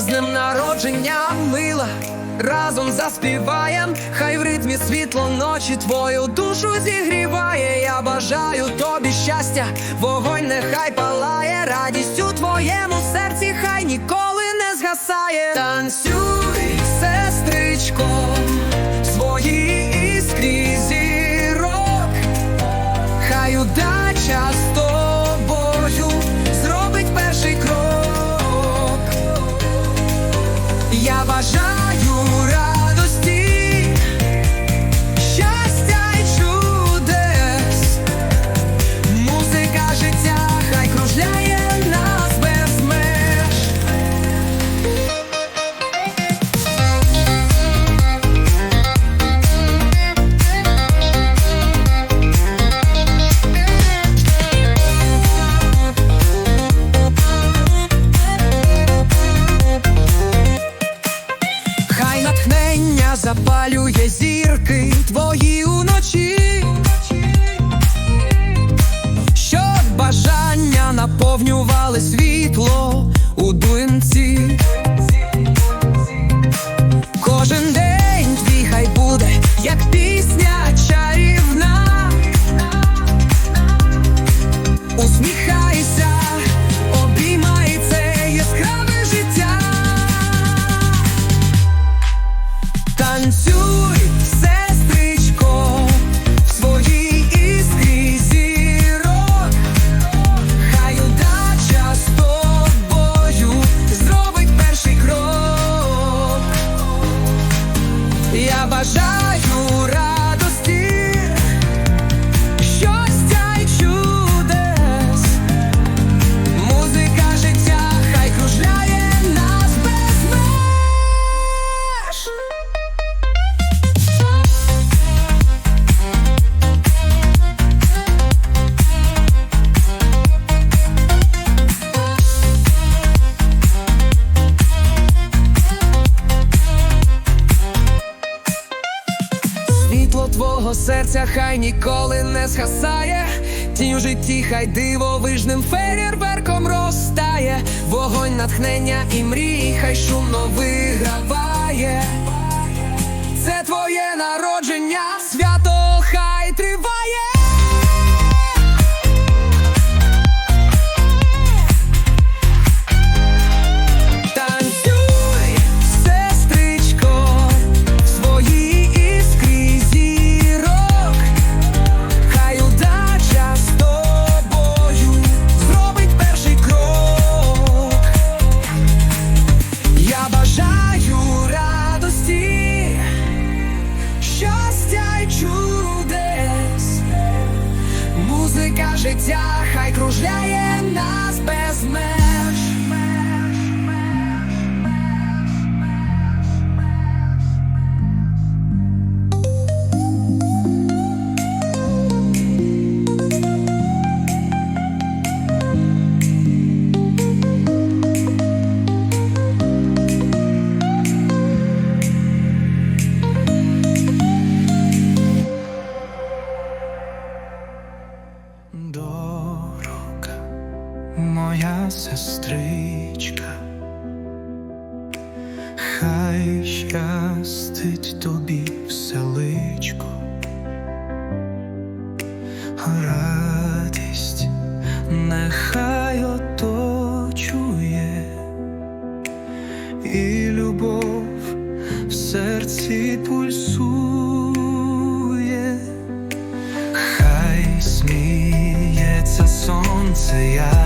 з днем народження мила. Разом заспіваєм, хай в ритмі світло ночі твою душу зігріває. Я бажаю тобі щастя, вогонь нехай палає, радість у твоєму серці, хай ніколи не згасає. Танцюй, сестричко, запалює зірки твої уночі, щоб бажання наповнювали світло у дунці. Серця хай ніколи не згасає. Тінь у житті хай дивовижним феєрверком розтає. Вогонь натхнення і мрій, хай шумно виграває. Це твоє народження, життя хай кружляє нас щастить тобі вселичко, радість нехай оточує, і любов в серці пульсує. Хай сміється сонце ярко,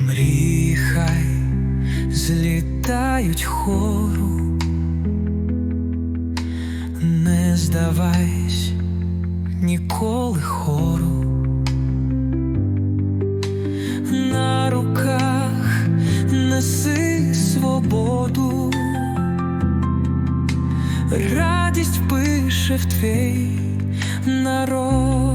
Мріхай, злітають хору, не здавайся ніколи хору, на руках неси свободу, радість пише в твій народ.